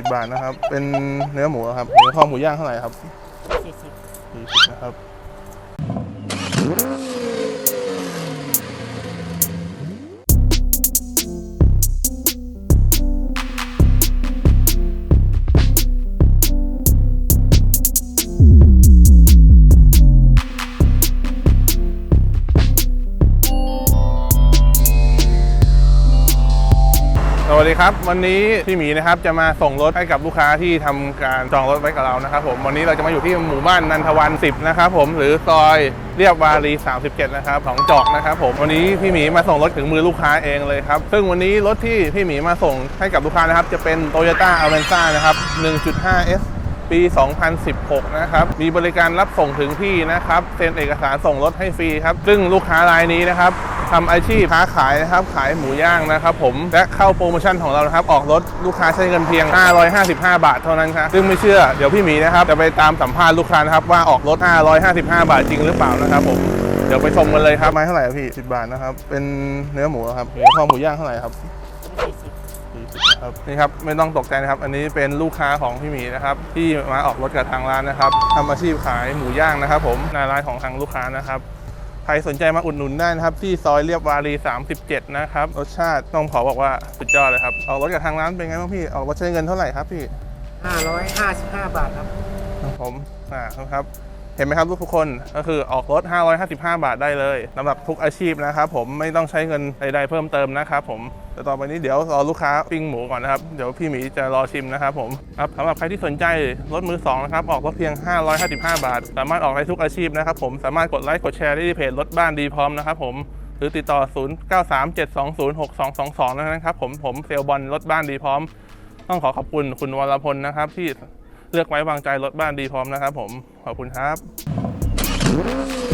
สิบบาทนะครับ เป็นเนื้อหมูครับหมูข้อหมูย่างเท่าไหร่ครับสี่สิบสี่สิบนะครับ วัสดีครับ วันนี้พี่หมีนะครับจะมาส่งรถให้กับลูกค้าที่ทำการจองรถไว้กับเรานะครับผมวันนี้เราจะมาอยู่ที่หมู่บ้านนันทวัน 10 นะครับผมหรือซอยเรียบวารี 37 นะครับของจอกนะครับผมวันนี้พี่หมีมาส่งรถถึงมือลูกค้าเองเลยครับ ซึ่งวันนี้รถที่พี่หมีมาส่งให้กับลูกค้านะครับ จะเป็น Toyota a v a n z a นะครับ 1.5S ปี 2016 นะครับ มีบริการรับส่งถึงที่นะครับ เซ็นเอกสารส่งรถให้ฟรีครับ ซึ่งลูกค้ารายนี้นะครับ ทำอาชีพค้าขายนะครับ ขายหมูย่างนะครับผม และเข้าโปรโมชั่นของเรานะครับ ออกรถลูกค้าใช้เงินเพียง 555 บาทเท่านั้นครับ ซึ่งไม่เชื่อ เดี๋ยวพี่หมีนะครับ จะไปตามสัมภาษณ์ลูกค้านะครับ ว่าออกรถ 555 บาทจริงหรือเปล่านะครับผม เดี๋ยวไปชมกันเลยครับ ไม้เท่าไหร่ครับพี่ 10 บาทนะครับ เป็นเนื้อหมูครับหมูข้อหมูย่างเท่าไหร่ครับสี่สิบครับนี่ครับไม่ต้องตกใจนะครับ อันนี้เป็นลูกค้าของพี่หมีนะครับที่มาออกรถกับทางร้านนะครับทำอาชีพขายหมูย่างนะครับ ผมหน้าร้านของทางลูกค้านะครับ ใครสนใจมาอุดหนุนได้นะครับ ที่ซอยเรียบวารี 37 นะครับ รสชาติต้องขอบอกว่าสุดยอดเลยครับออกรถกับทางร้านเป็นไงบ้างพี่ออกรถใช้เงินเท่าไหร่ครับพี่ห้าร้อยห้าสิบห้าบาทครับครับผมอ่าครับ เห็นไหมครับทุกคนก็คือออกรถ 555 บาทได้เลยสำหรับทุกอาชีพนะครับผมไม่ต้องใช้เงินใดๆเพิ่มเติมนะครับผมแต่ต่อไปนี้เดี๋ยวรอลูกค้าปิ้งหมูก่อนนะครับ เดี๋ยวพี่หมีจะรอชิมนะครับผมครับสำหรับใครที่สนใจรถมือสองนะครับออกรถเพียง 555 บาท สามารถออกได้ทุกอาชีพนะครับผมสามารถกดไลค์กดแชร์ได้ที่เพจรถบ้านดีพร้อมนะครับผมหรือติดต่อ 0937206222 นะครับผมผมเซลลบอลรถบ้านดีพร้อม ต้องขอขอบคุณคุณวรพลนะครับที่ เลือกไว้วางใจรถบ้านดีพร้อมนะครับผม ขอบคุณครับ